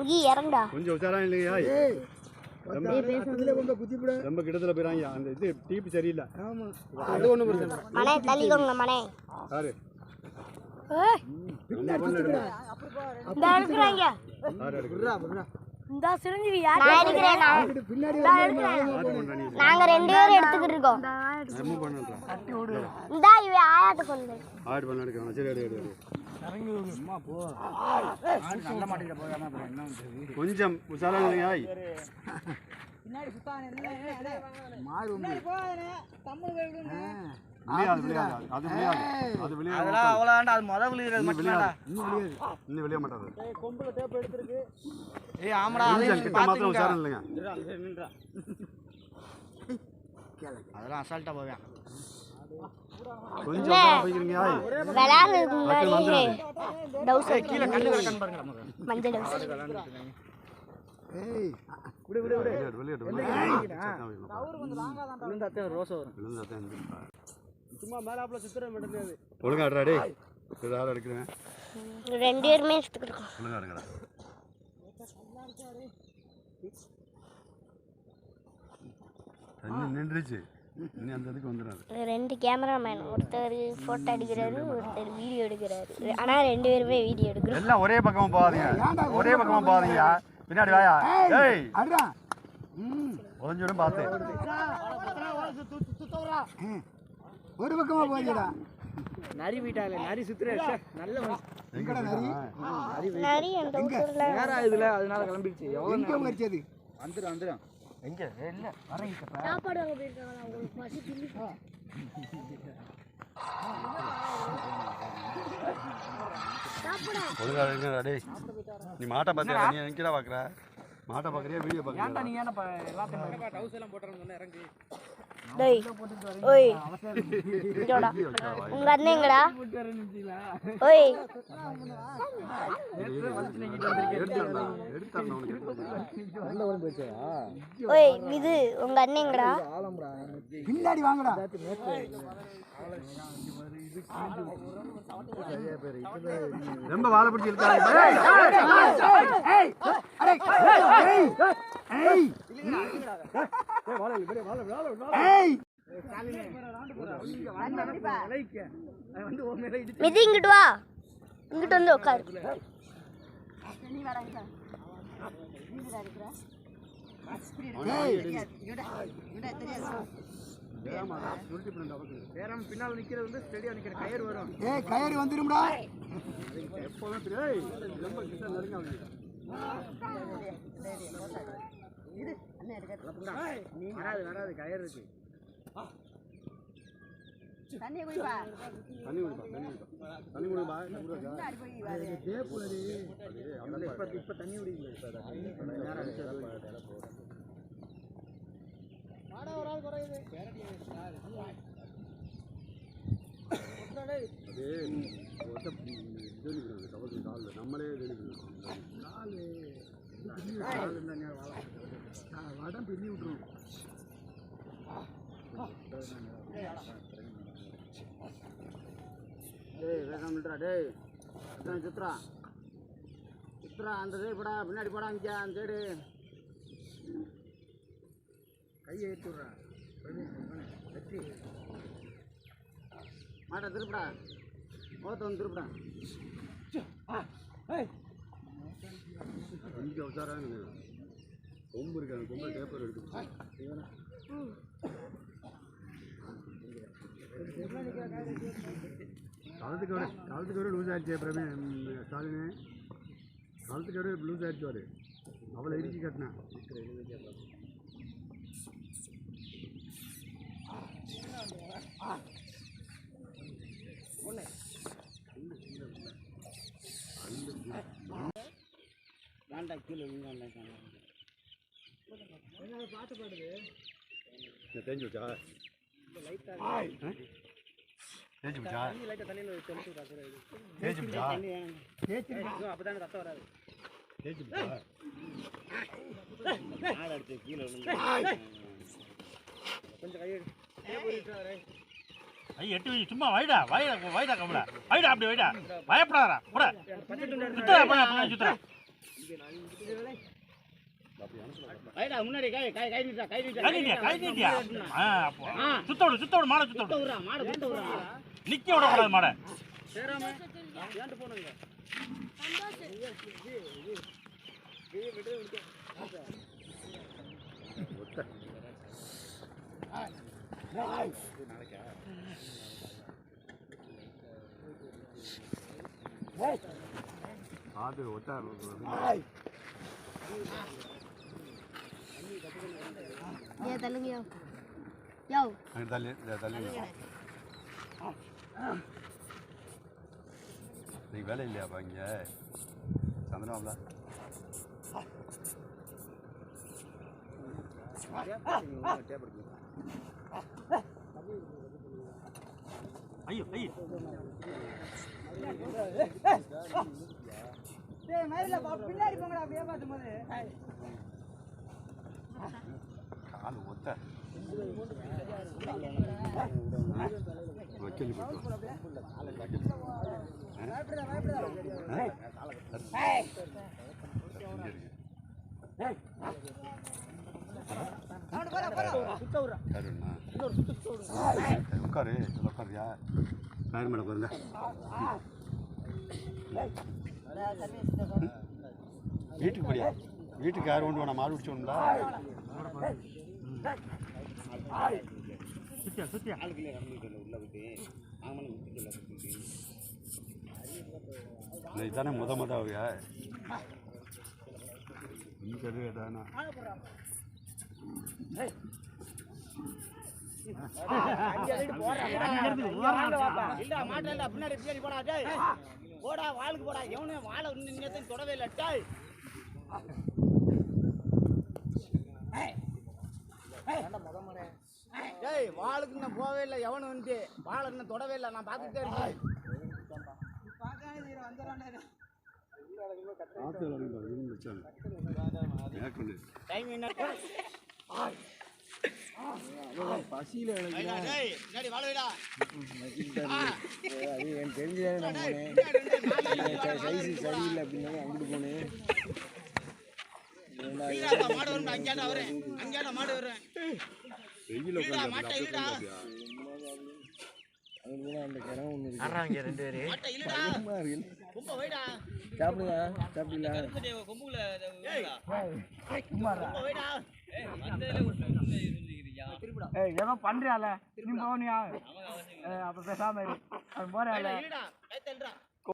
இங்கே இறங்கடா. கொஞ்சம் உஷாரா இல்லையா? ரொம்ப கிட்டத்துல போயிறாங்க. அந்த இது டீப் சரியில்லை. அது ஒன்றும் பிரச்சனை இல்லை. மனே தள்ளிக்கோங்க மனே. யாரு? ஏய், நம்ம பொண்ணு எடுக்கணும். இந்த சரி கொஞ்சம் உஷாரா இல்லையா விளையாது அது விளையாது அது விளையாது அதெல்லாம் அது முத விழுகிறது இன்னும் மட்டும்தான்டா. விளையாது. இன்னும் விளைய மாட்டாது. ஏய் கொஞ்சம் உஷாரா போய்க்கிறீங்க ஆய். விளையாடுறதுக்கு முன்னாடி டவுசர் கீழே கண்ணு கிடக்கான்னு பாருங்க மஞ்சள் டவுசர். விளையாடு வரும். விழுந்தாத்தான் இந்த. சும்மா மேலாப்புல சுத்துற மட்டும் ஒழுங்கா ஆடுறா டேய். இது யாரும் எடுக்கிறேன். ரெண்டு பேருமே ஒழுங்கா எடுங்கடா நின்றுச்சு. இனி அந்த இதுக்கு வந்துடாது. ரெண்டு கேமராமேன் ஒருத்தர் ஃபோட்டோ எடுக்கிறாரு ஒருத்தர் வீடியோ எடுக்கிறாரு. ஆனா ரெண்டு பேருமே வீடியோ எடுக்கிறோம். எல்லாம் ஒரே பக்கமா போகாதீங்க ஒரே பக்கமா போகாதீங்க பின்னாடி வாயா. ஏய் அடா ம். ஒளிஞ்சிடும் பார்த்து. ஒரு பக்கமா போயிடா நரி வீட்டால நரி சுத்துற. நல்ல எங்க போயிட்டான்? நிறைய அந்த ஊர்ல? நேரம் இதுல அதனால கிளம்பிடுச்சு. எவ்வளோ எங்க மறிச்சது வந்துடும் வந்துடும் எங்க? இல்ல வரேன் சாப்பாடு வாங்க போயிருக்காங்களா? உங்களுக்கு பசி தில்லி ஒழுங்கா எடுங்கடா டேய் நீ மாட்டை பார்த்தியா நீ எங்கடா பார்க்குற? மாட்டை பார்க்குறியா? வீடியோ பார்க்குறியா? நீங்க என்ன எல்லாத்தையும் டவுஸ் எல்லாம் இறங்கி. டேய் ஓய் இங்கடா உங்க அண்ணன் எங்கடா ஓய் ஓய் இது உங்க அண்ணன் எங்கடா பின்னாடி வாங்கடா ரொம்ப வாழை பிடிச்சி இருக்காங்க மிதி இங்கிட்டு வா. இங்கிட்டு வந்து உட்காரு நேரம் பின்னால் நிக்கிறது வந்து ஸ்டெடியா நிக்கிற கயிறு வரும் ஏய் கயிறு வந்துரும்டா வராது வராது கயிறு இருக்கு. தண்ணி குடிப்பா. தண்ணி குடிப்பா தண்ணி குடிப்பா. இப்ப இப்ப தண்ணி குடிக்கல. அதே ஒத்த தேடிக்கணும் கவசம் காலில் நம்மளே தேடிக்கணும் வடம் பின்னி விட்ருவோம் டேய் வேகம் விட்டுறா டேய் அதான் சித்ரா சித்ரா அந்த சைடு போடா பின்னாடி போடா இங்க அந்த சைடு கையை ஏற்றி விட்றா வெற்றி மாட்டை திருப்பிடா முகத்தை வந்து திருப்பிடா இங்கே உஷாராக கொம்பு இருக்கு அந்த கொம்பை பேப்பர் எடுத்து காலத்துக்கு வர காலத்துக்கு வர லூஸ் ஆயிடுச்சு பிரமே ஸ்டாலினு. காலத்துக்கு வர லூஸ் ஆயிடுச்சு அவரு அவளை இடிச்சு கட்டினேன் வேண்டாம் கீழே விழுங்க தேஞ்சு வச்சா தேஞ்சு வச்சா தேஞ்சு வச்சா அப்பதானே ரத்தம் வராது. தேஞ்சு வச்சா ஆடு அடிச்சு கீழே விழுந்து. கொஞ்சம் கையெடு ஐய் எட்டு வை சும்மா வைடா வைடா வைடா கம்பளா வைடா அப்படி வைடா பயப்படாதடா. போட. சுத்தரா சுத்தரா முன்னாடி கை கை கை நீட்டா கை நீட்டா கை நீட்டியா கை நீட்டியா சுத்த விடு சுத்த விடு மாடை சுத்த விடு மாடு விட்டு விடுறா. நிக்க விடக்கூடாது மாடை. சேராம. ஏன்ட்டு போனுங்க அது ஒத்தா ஏ தள்ளுங்க யோ யோ அங்கே தள்ளி இதை தள்ளி இன்னைக்கு வேலை இல்லையாப்பா இங்கே சந்திரமாப்ல ஐயோ ஐயோ பின்னாடி போங்கடா அப்படியே பார்த்து போது கால் ஒத்த வக்கீல் உட்காரு உட்காருயா சாயர் மேடம் உட்காருங்க வீட்டுக்கு போடியா வீட்டுக்கு யார் ஒன்று வேணாம்? மாடு பிடிச்சோம்ல சுத்தியா சுத்தியா. ஆளுக்குள்ளே உள்ள விட்டு ஆமாம் தானே முத முத ஆகுயா இன்னும் சரி தானே இல்ல மாட்டல இல்ல பின்னாடி போடா டேய். போடா வாளுக்கு போடா. எவனும் வாழை இன்னத்தையும் தொடவே இல்லை டேய் வாளுக்கு இன்னும் போவே இல்லை எவனும் வந்து. வாழை இன்னும் தொடவே இல்லை நான் பார்த்துட்டே இருக்கேன். பசியில் நான் சைஸ் சரியில்லை அப்படின்னு அங்கிட்டு போனேன். மாடு வரும் அங்கேயாண்டா வரேன் அங்கேயாண்டா மாடு வரேன் மாட்டை இல்லடா. ஒன்று வைடா சாப்பிடுங்க சாப்பிடல ரொம்ப ஏதோ பண்றியால? நீ போனியா? அப்ப பேசாம இரு.